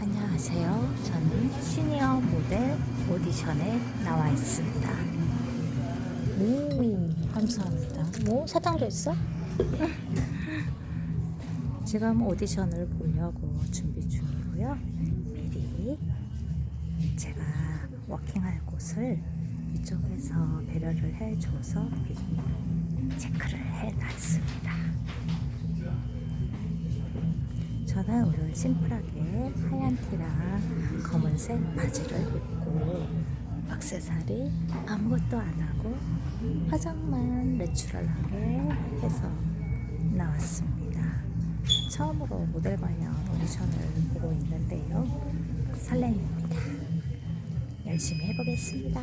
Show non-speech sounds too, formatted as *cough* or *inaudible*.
안녕하세요. 저는 시니어 모델 오디션에 나와 있습니다. 오, 감사합니다. 뭐 사탕도 있어? *laughs* 지금 오디션을 보려고 준비 중이고요. 미리 제가 워킹할 곳을 이쪽에서 배려를 해줘서 미리 체크를 해놨습니다. 저는 오늘 심플하게 하얀 티랑 검은색 바지를 입고 액세서리 아무것도 안 하고 화장만 내추럴하게 해서 나왔습니다. 처음으로 모델 관련 오디션을 보고 있는데요. 설렘입니다. 열심히 해보겠습니다.